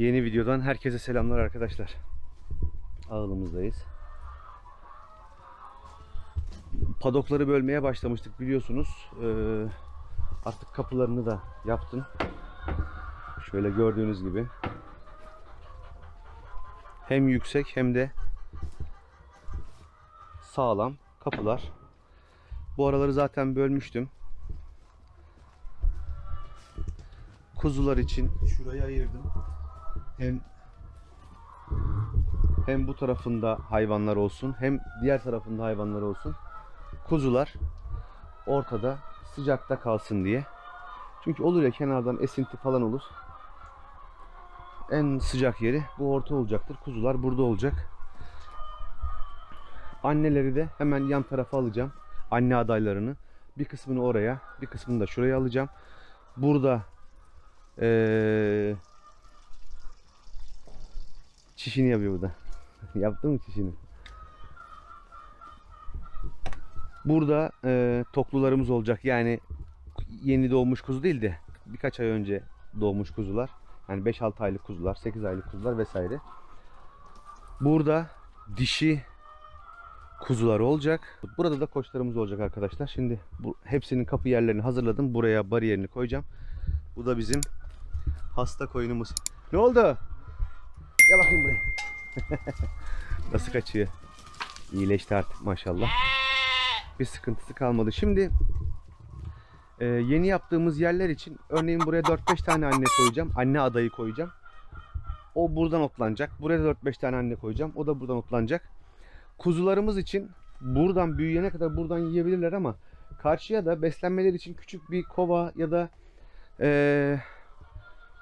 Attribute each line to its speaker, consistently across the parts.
Speaker 1: Yeni videodan herkese selamlar arkadaşlar. Ağılımızdayız. Padokları bölmeye başlamıştık biliyorsunuz. Ee, artık kapılarını da yaptım. Şöyle gördüğünüz gibi. Hem yüksek hem de sağlam kapılar. Bu araları zaten bölmüştüm. Kuzular için şurayı ayırdım. Hem hem bu tarafında hayvanlar olsun, hem diğer tarafında hayvanlar olsun. Kuzular ortada sıcakta kalsın diye. Çünkü olur ya kenardan esinti falan olur. En sıcak yeri bu orta olacaktır. Kuzular burada olacak. Anneleri de hemen yan tarafa alacağım. Anne adaylarını. Bir kısmını oraya, bir kısmını da şuraya alacağım. Burada ee, çişini yapıyor bu da. Yaptı mı çişini? Burada ee, toklularımız olacak. Yani yeni doğmuş kuzu değil de birkaç ay önce doğmuş kuzular. Yani 5-6 aylık kuzular, 8 aylık kuzular vesaire. Burada dişi kuzular olacak. Burada da koçlarımız olacak arkadaşlar. Şimdi bu hepsinin kapı yerlerini hazırladım. Buraya bariyerini koyacağım. Bu da bizim hasta koyunumuz. Ne oldu? Gel bakayım buraya. Nasıl kaçıyor? İyileşti artık maşallah. Bir sıkıntısı kalmadı. Şimdi e, yeni yaptığımız yerler için örneğin buraya 4-5 tane anne koyacağım. Anne adayı koyacağım. O buradan otlanacak. Buraya da 4-5 tane anne koyacağım. O da buradan otlanacak. Kuzularımız için buradan büyüyene kadar buradan yiyebilirler ama karşıya da beslenmeleri için küçük bir kova ya da eee,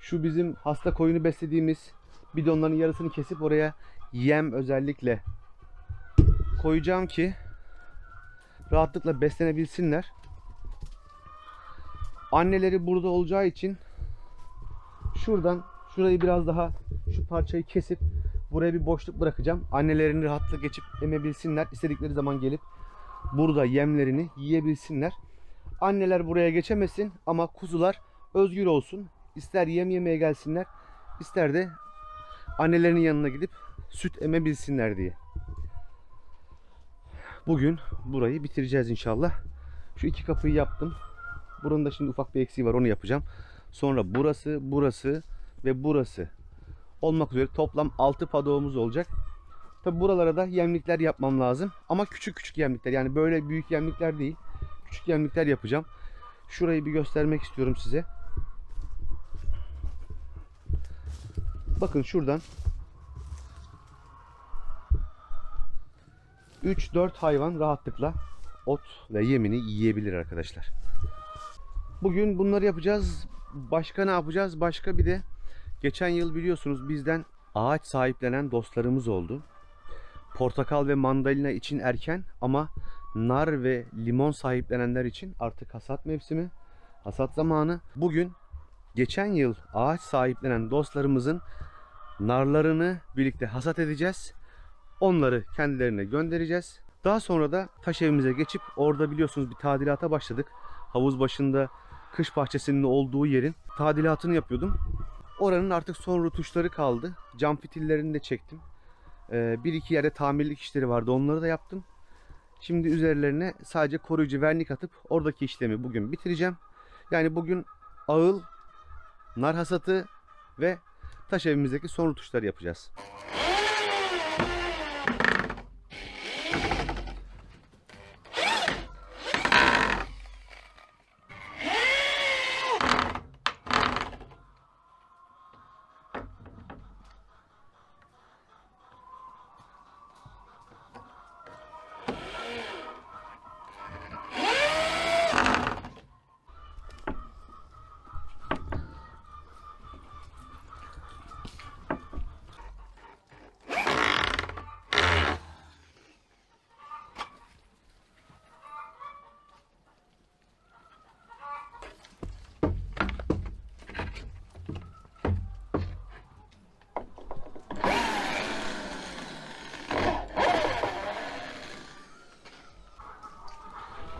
Speaker 1: şu bizim hasta koyunu beslediğimiz bidonların yarısını kesip oraya yem özellikle koyacağım ki rahatlıkla beslenebilsinler. Anneleri burada olacağı için şuradan şurayı biraz daha şu parçayı kesip buraya bir boşluk bırakacağım. Annelerini rahatlıkla geçip emebilsinler. İstedikleri zaman gelip burada yemlerini yiyebilsinler. Anneler buraya geçemesin ama kuzular özgür olsun. İster yem yemeye gelsinler, ister de annelerinin yanına gidip süt emebilsinler diye. Bugün burayı bitireceğiz inşallah. Şu iki kapıyı yaptım. Buranın da şimdi ufak bir eksiği var onu yapacağım. Sonra burası, burası ve burası olmak üzere toplam 6 padoğumuz olacak. Tabi buralara da yemlikler yapmam lazım. Ama küçük küçük yemlikler yani böyle büyük yemlikler değil. Küçük yemlikler yapacağım. Şurayı bir göstermek istiyorum size. Bakın şuradan 3-4 hayvan rahatlıkla ot ve yemini yiyebilir arkadaşlar. Bugün bunları yapacağız. Başka ne yapacağız? Başka bir de geçen yıl biliyorsunuz bizden ağaç sahiplenen dostlarımız oldu. Portakal ve mandalina için erken ama nar ve limon sahiplenenler için artık hasat mevsimi, hasat zamanı. Bugün geçen yıl ağaç sahiplenen dostlarımızın narlarını birlikte hasat edeceğiz. Onları kendilerine göndereceğiz. Daha sonra da taş evimize geçip orada biliyorsunuz bir tadilata başladık. Havuz başında kış bahçesinin olduğu yerin tadilatını yapıyordum. Oranın artık son rutuşları kaldı. Cam fitillerini de çektim. Ee, bir iki yerde tamirlik işleri vardı. Onları da yaptım. Şimdi üzerlerine sadece koruyucu vernik atıp oradaki işlemi bugün bitireceğim. Yani bugün ağıl, nar hasatı ve taş evimizdeki son rutuşları yapacağız.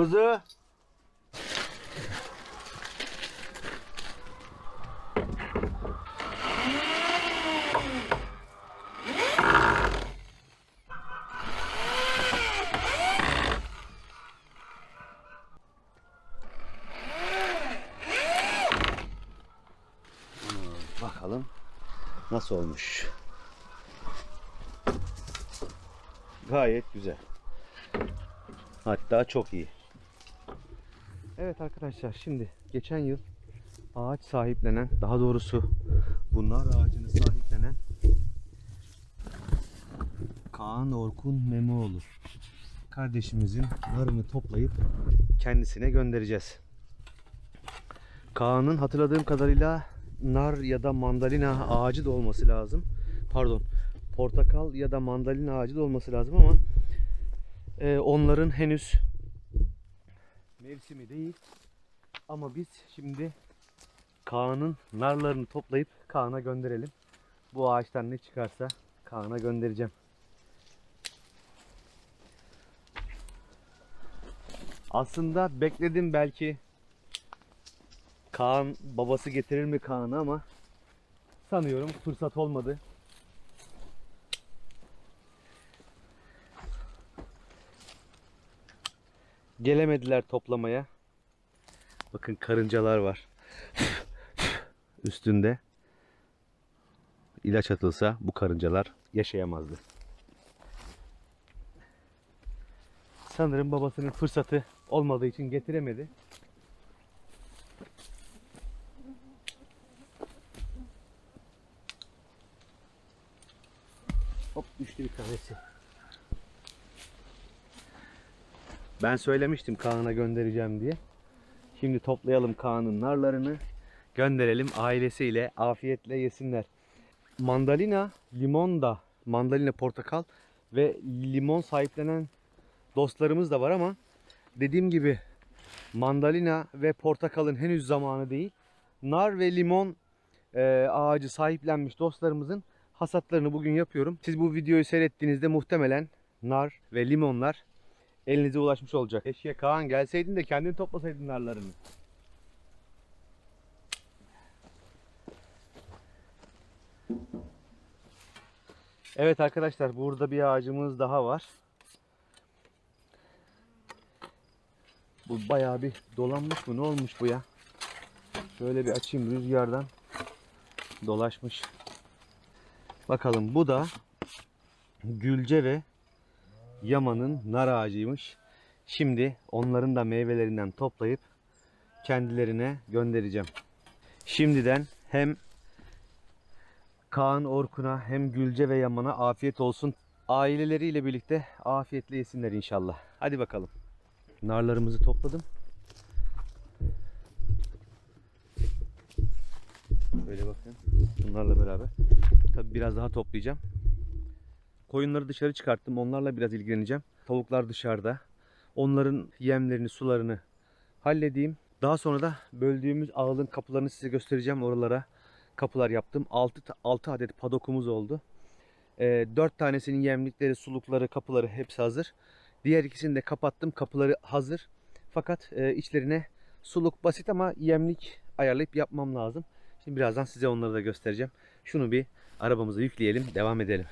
Speaker 1: Kuzu. Bakalım nasıl olmuş. Gayet güzel. Hatta çok iyi. Evet arkadaşlar şimdi geçen yıl ağaç sahiplenen daha doğrusu bunlar ağacını sahiplenen Kaan Orkun Memoğlu kardeşimizin narını toplayıp kendisine göndereceğiz. Kaan'ın hatırladığım kadarıyla nar ya da mandalina ağacı da olması lazım. Pardon, portakal ya da mandalina ağacı da olması lazım ama e, onların henüz mevsimi değil. Ama biz şimdi Kaan'ın narlarını toplayıp Kaan'a gönderelim. Bu ağaçtan ne çıkarsa Kaan'a göndereceğim. Aslında bekledim belki Kaan babası getirir mi Kaan'ı ama sanıyorum fırsat olmadı. Gelemediler toplamaya. Bakın karıncalar var. Üstünde. İlaç atılsa bu karıncalar yaşayamazdı. Sanırım babasının fırsatı olmadığı için getiremedi. Hop düştü bir tanesi. Ben söylemiştim Kaan'a göndereceğim diye. Şimdi toplayalım Kaan'ın narlarını. Gönderelim ailesiyle afiyetle yesinler. Mandalina, limon da, mandalina, portakal ve limon sahiplenen dostlarımız da var ama dediğim gibi mandalina ve portakalın henüz zamanı değil. Nar ve limon e, ağacı sahiplenmiş dostlarımızın hasatlarını bugün yapıyorum. Siz bu videoyu seyrettiğinizde muhtemelen nar ve limonlar elinize ulaşmış olacak. Keşke Kaan gelseydin de kendin toplasaydın narlarını. Evet arkadaşlar burada bir ağacımız daha var. Bu bayağı bir dolanmış mı ne olmuş bu ya? Şöyle bir açayım rüzgardan dolaşmış. Bakalım bu da Gülce ve Yaman'ın nar ağacıymış. Şimdi onların da meyvelerinden toplayıp kendilerine göndereceğim. Şimdiden hem Kaan Orkun'a hem Gülce ve Yaman'a afiyet olsun. Aileleriyle birlikte afiyetle yesinler inşallah. Hadi bakalım. Narlarımızı topladım. Böyle bakın. Bunlarla beraber. Tabi biraz daha toplayacağım. Koyunları dışarı çıkarttım. Onlarla biraz ilgileneceğim. Tavuklar dışarıda. Onların yemlerini, sularını halledeyim. Daha sonra da böldüğümüz ağılın kapılarını size göstereceğim oralara. Kapılar yaptım. 6, 6 adet padokumuz oldu. E, 4 tanesinin yemlikleri, sulukları, kapıları hepsi hazır. Diğer ikisini de kapattım. Kapıları hazır. Fakat e, içlerine suluk basit ama yemlik ayarlayıp yapmam lazım. Şimdi birazdan size onları da göstereceğim. Şunu bir arabamıza yükleyelim. Devam edelim.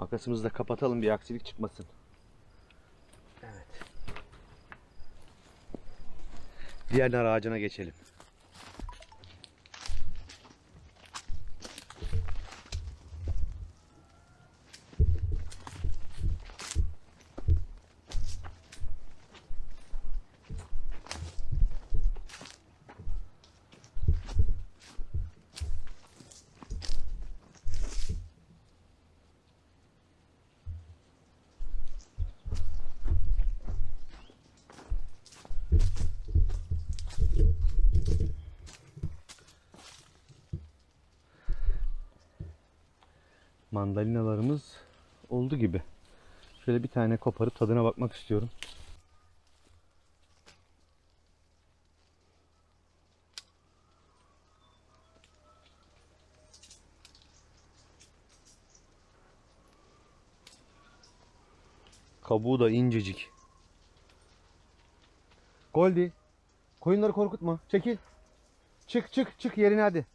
Speaker 1: Makasımızı da kapatalım bir aksilik çıkmasın. Evet. Diğer nar ağacına geçelim. Mandalinalarımız oldu gibi. Şöyle bir tane koparıp tadına bakmak istiyorum. Kabuğu da incecik. Goldi. Koyunları korkutma. Çekil. Çık çık çık yerine hadi.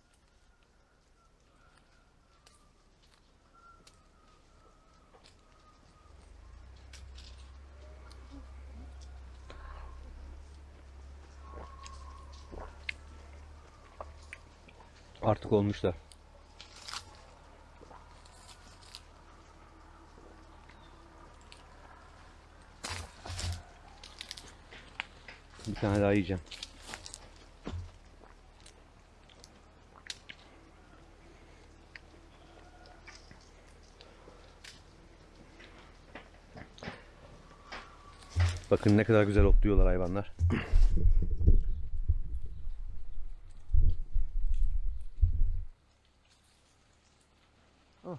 Speaker 1: Artık olmuşlar. Bir tane daha yiyeceğim. Bakın ne kadar güzel otluyorlar hayvanlar. Ah.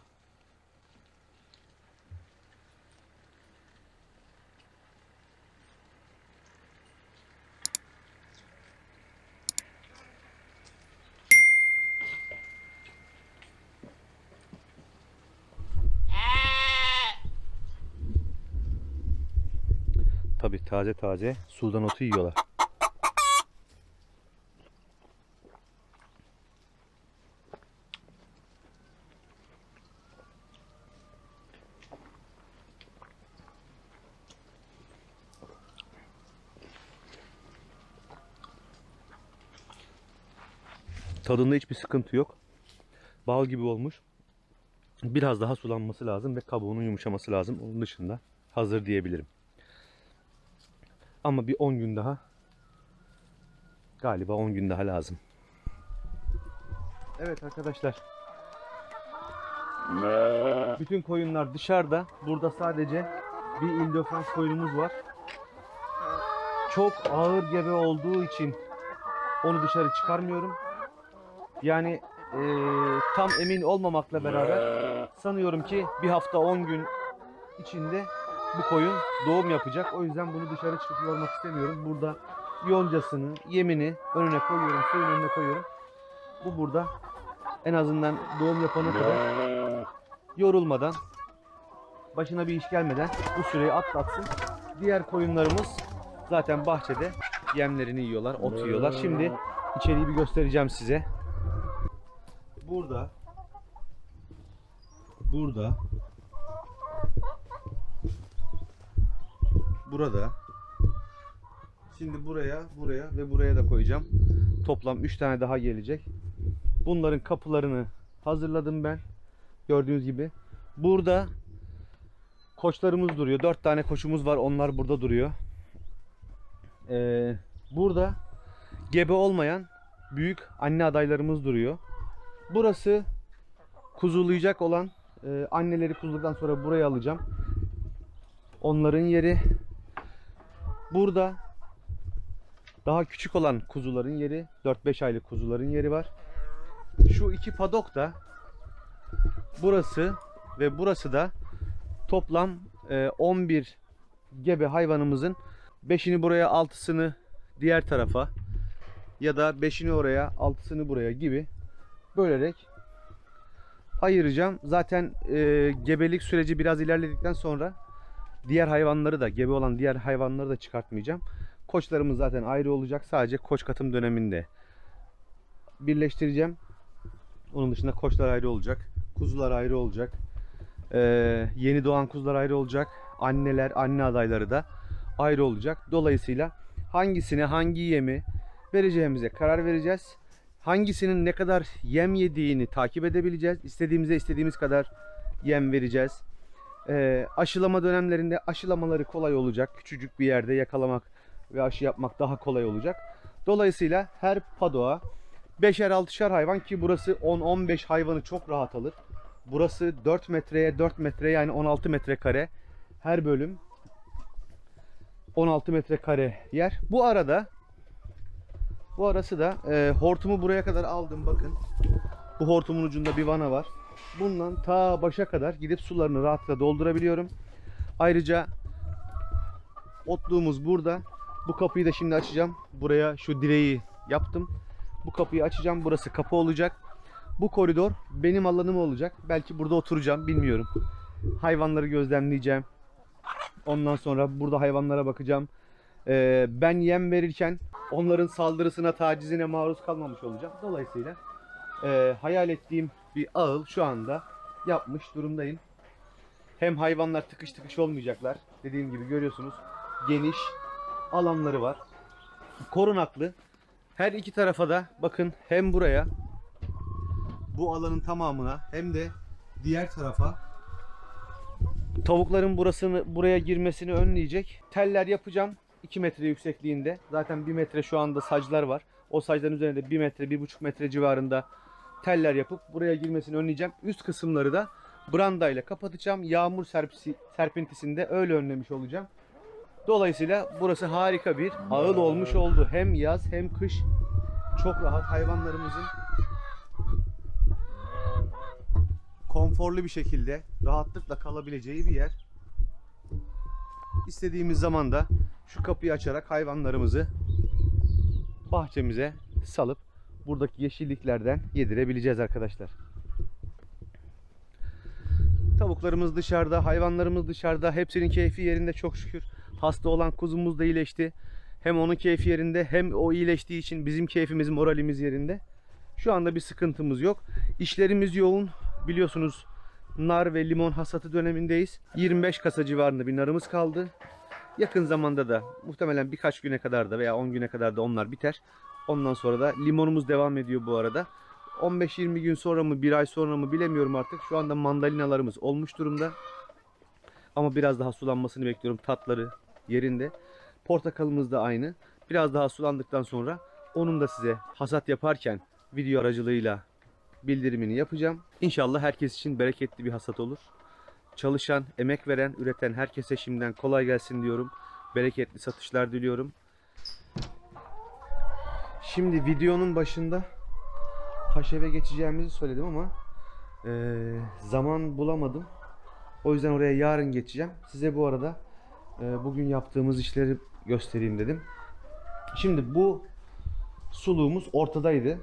Speaker 1: Tabi taze taze sudan otu yiyorlar. Tadında hiçbir sıkıntı yok. Bal gibi olmuş. Biraz daha sulanması lazım ve kabuğunun yumuşaması lazım. Onun dışında hazır diyebilirim. Ama bir 10 gün daha galiba 10 gün daha lazım. Evet arkadaşlar. Bütün koyunlar dışarıda. Burada sadece bir Ile-de-France koyunumuz var. Çok ağır gebe olduğu için onu dışarı çıkarmıyorum. Yani eee, tam emin olmamakla beraber sanıyorum ki bir hafta 10 gün içinde bu koyun doğum yapacak. O yüzden bunu dışarı çıkıp yormak istemiyorum. Burada yoncasını, yemini önüne koyuyorum, suyun önüne koyuyorum. Bu burada en azından doğum yapana kadar yorulmadan, başına bir iş gelmeden bu süreyi atlatsın. Diğer koyunlarımız zaten bahçede yemlerini yiyorlar, ot yiyorlar. Şimdi içeriği bir göstereceğim size. Burada burada burada. Şimdi buraya buraya ve buraya da koyacağım. Toplam 3 tane daha gelecek. Bunların kapılarını hazırladım ben. Gördüğünüz gibi. Burada koçlarımız duruyor. 4 tane koçumuz var. Onlar burada duruyor. Ee, burada gebe olmayan büyük anne adaylarımız duruyor. Burası kuzulayacak olan e, anneleri kuzuladıktan sonra buraya alacağım. Onların yeri Burada daha küçük olan kuzuların yeri, 4-5 aylık kuzuların yeri var. Şu iki padok da burası ve burası da toplam e, 11 gebe hayvanımızın 5'ini buraya 6'sını diğer tarafa ya da 5'ini oraya 6'sını buraya gibi bölerek ayıracağım. Zaten e, gebelik süreci biraz ilerledikten sonra Diğer hayvanları da gebe olan diğer hayvanları da çıkartmayacağım. Koçlarımız zaten ayrı olacak. Sadece koç katım döneminde birleştireceğim. Onun dışında koçlar ayrı olacak. Kuzular ayrı olacak. Ee, yeni doğan kuzular ayrı olacak. Anneler, anne adayları da ayrı olacak. Dolayısıyla hangisine hangi yemi vereceğimize karar vereceğiz. Hangisinin ne kadar yem yediğini takip edebileceğiz. İstediğimize istediğimiz kadar yem vereceğiz. Ee, aşılama dönemlerinde aşılamaları kolay olacak. Küçücük bir yerde yakalamak ve aşı yapmak daha kolay olacak. Dolayısıyla her padoğa 5'er 6'şer hayvan ki burası 10-15 hayvanı çok rahat alır. Burası 4 metreye 4 metre yani 16 metrekare her bölüm 16 metrekare yer. Bu arada bu arası da e, hortumu buraya kadar aldım bakın. Bu hortumun ucunda bir vana var. Bundan ta başa kadar gidip sularını rahatlıkla doldurabiliyorum. Ayrıca otluğumuz burada. Bu kapıyı da şimdi açacağım. Buraya şu direği yaptım. Bu kapıyı açacağım. Burası kapı olacak. Bu koridor benim alanım olacak. Belki burada oturacağım bilmiyorum. Hayvanları gözlemleyeceğim. Ondan sonra burada hayvanlara bakacağım. Ee, ben yem verirken onların saldırısına, tacizine maruz kalmamış olacağım. Dolayısıyla e, hayal ettiğim bir ağıl şu anda yapmış durumdayım. Hem hayvanlar tıkış tıkış olmayacaklar. Dediğim gibi görüyorsunuz geniş alanları var. Korunaklı. Her iki tarafa da bakın hem buraya bu alanın tamamına hem de diğer tarafa tavukların burasını buraya girmesini önleyecek teller yapacağım. 2 metre yüksekliğinde. Zaten 1 metre şu anda saclar var. O sacların üzerinde 1 metre 1,5 metre civarında teller yapıp buraya girmesini önleyeceğim. Üst kısımları da branda ile kapatacağım. Yağmur serpisi, serpintisinde öyle önlemiş olacağım. Dolayısıyla burası harika bir ağıl olmuş oldu. Hem yaz hem kış çok rahat hayvanlarımızın konforlu bir şekilde rahatlıkla kalabileceği bir yer. İstediğimiz zaman da şu kapıyı açarak hayvanlarımızı bahçemize salıp buradaki yeşilliklerden yedirebileceğiz arkadaşlar. Tavuklarımız dışarıda, hayvanlarımız dışarıda. Hepsinin keyfi yerinde çok şükür. Hasta olan kuzumuz da iyileşti. Hem onun keyfi yerinde hem o iyileştiği için bizim keyfimiz, moralimiz yerinde. Şu anda bir sıkıntımız yok. İşlerimiz yoğun. Biliyorsunuz nar ve limon hasatı dönemindeyiz. 25 kasa civarında bir narımız kaldı. Yakın zamanda da muhtemelen birkaç güne kadar da veya 10 güne kadar da onlar biter. Ondan sonra da limonumuz devam ediyor bu arada. 15-20 gün sonra mı bir ay sonra mı bilemiyorum artık. Şu anda mandalinalarımız olmuş durumda. Ama biraz daha sulanmasını bekliyorum. Tatları yerinde. Portakalımız da aynı. Biraz daha sulandıktan sonra onun da size hasat yaparken video aracılığıyla bildirimini yapacağım. İnşallah herkes için bereketli bir hasat olur. Çalışan, emek veren, üreten herkese şimdiden kolay gelsin diyorum. Bereketli satışlar diliyorum. Şimdi videonun başında Taşeve geçeceğimizi söyledim ama eee, zaman bulamadım. O yüzden oraya yarın geçeceğim. Size bu arada eee, bugün yaptığımız işleri göstereyim dedim. Şimdi bu suluğumuz ortadaydı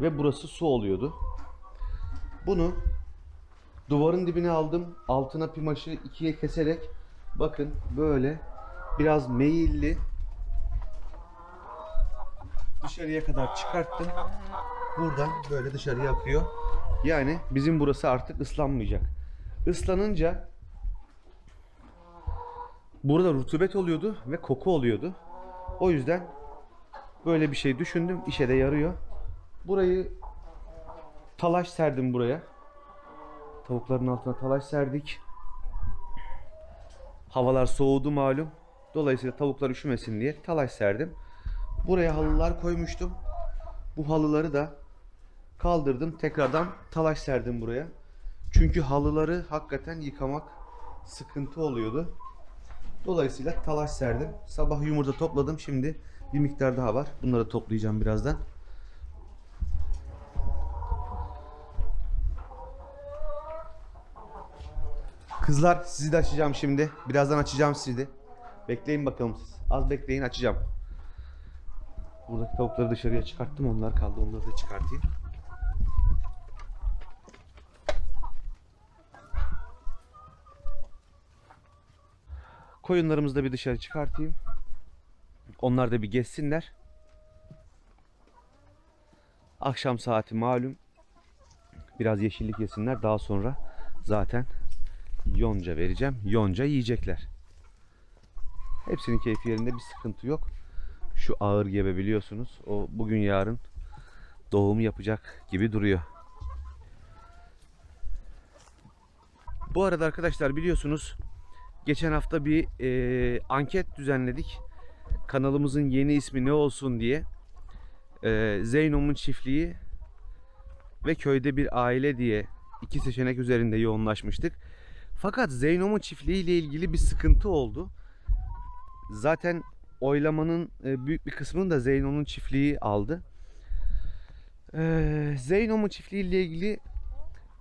Speaker 1: ve burası su oluyordu. Bunu duvarın dibine aldım. Altına pimaşı ikiye keserek bakın böyle biraz meyilli dışarıya kadar çıkarttım. Buradan böyle dışarıya akıyor. Yani bizim burası artık ıslanmayacak. Islanınca burada rutubet oluyordu ve koku oluyordu. O yüzden böyle bir şey düşündüm. İşe de yarıyor. Burayı talaş serdim buraya. Tavukların altına talaş serdik. Havalar soğudu malum. Dolayısıyla tavuklar üşümesin diye talaş serdim. Buraya halılar koymuştum. Bu halıları da kaldırdım. Tekrardan talaş serdim buraya. Çünkü halıları hakikaten yıkamak sıkıntı oluyordu. Dolayısıyla talaş serdim. Sabah yumurta topladım. Şimdi bir miktar daha var. Bunları toplayacağım birazdan. Kızlar sizi de açacağım şimdi. Birazdan açacağım sizi de. Bekleyin bakalım siz. Az bekleyin açacağım. Buradaki tavukları dışarıya çıkarttım. Onlar kaldı. Onları da çıkartayım. Koyunlarımızı da bir dışarı çıkartayım. Onlar da bir gezsinler. Akşam saati malum. Biraz yeşillik yesinler. Daha sonra zaten yonca vereceğim. Yonca yiyecekler. Hepsinin keyfi yerinde bir sıkıntı yok. Şu ağır gebe biliyorsunuz. O bugün yarın doğum yapacak gibi duruyor. Bu arada arkadaşlar biliyorsunuz geçen hafta bir e, anket düzenledik. Kanalımızın yeni ismi ne olsun diye. E, Zeynom'un çiftliği ve köyde bir aile diye iki seçenek üzerinde yoğunlaşmıştık. Fakat Zeynom'un çiftliği ile ilgili bir sıkıntı oldu. Zaten oylamanın e, büyük bir kısmını da Zeyno'nun çiftliği aldı. Ee, Zeyno'nun çiftliği ile ilgili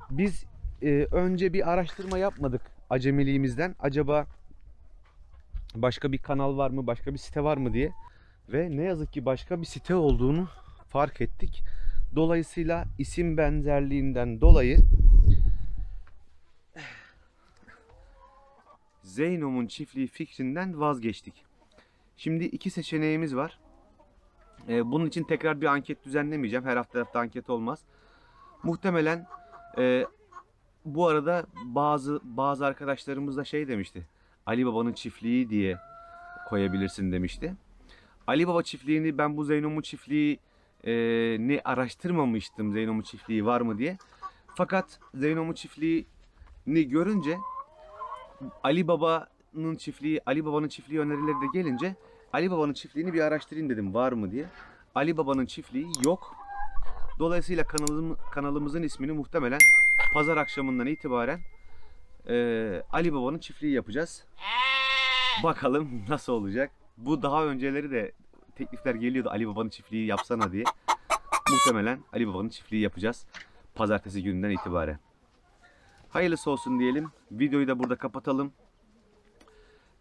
Speaker 1: biz e, önce bir araştırma yapmadık acemiliğimizden. Acaba başka bir kanal var mı, başka bir site var mı diye. Ve ne yazık ki başka bir site olduğunu fark ettik. Dolayısıyla isim benzerliğinden dolayı Zeynom'un çiftliği fikrinden vazgeçtik. Şimdi iki seçeneğimiz var. Ee, bunun için tekrar bir anket düzenlemeyeceğim. Her hafta hafta anket olmaz. Muhtemelen e, bu arada bazı bazı arkadaşlarımız da şey demişti. Ali Baba'nın çiftliği diye koyabilirsin demişti. Ali Baba çiftliğini ben bu Zeynomu çiftliği e, ne araştırmamıştım Zeynomu çiftliği var mı diye. Fakat Zeynomu çiftliğini görünce Ali Baba'nın çiftliği, Ali Baba'nın çiftliği önerileri de gelince Ali Baba'nın çiftliğini bir araştırayım dedim var mı diye. Ali Baba'nın çiftliği yok. Dolayısıyla kanalım, kanalımızın ismini muhtemelen pazar akşamından itibaren e, Ali Baba'nın çiftliği yapacağız. Bakalım nasıl olacak. Bu daha önceleri de teklifler geliyordu Ali Baba'nın çiftliği yapsana diye. Muhtemelen Ali Baba'nın çiftliği yapacağız. Pazartesi gününden itibaren. Hayırlısı olsun diyelim. Videoyu da burada kapatalım.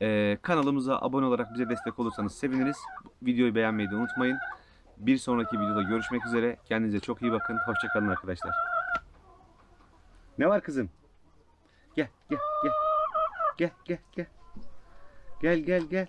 Speaker 1: Ee, kanalımıza abone olarak bize destek olursanız seviniriz. Videoyu beğenmeyi de unutmayın. Bir sonraki videoda görüşmek üzere. Kendinize çok iyi bakın. Hoşçakalın arkadaşlar. Ne var kızım? Gel gel gel. Gel gel gel. Gel gel gel.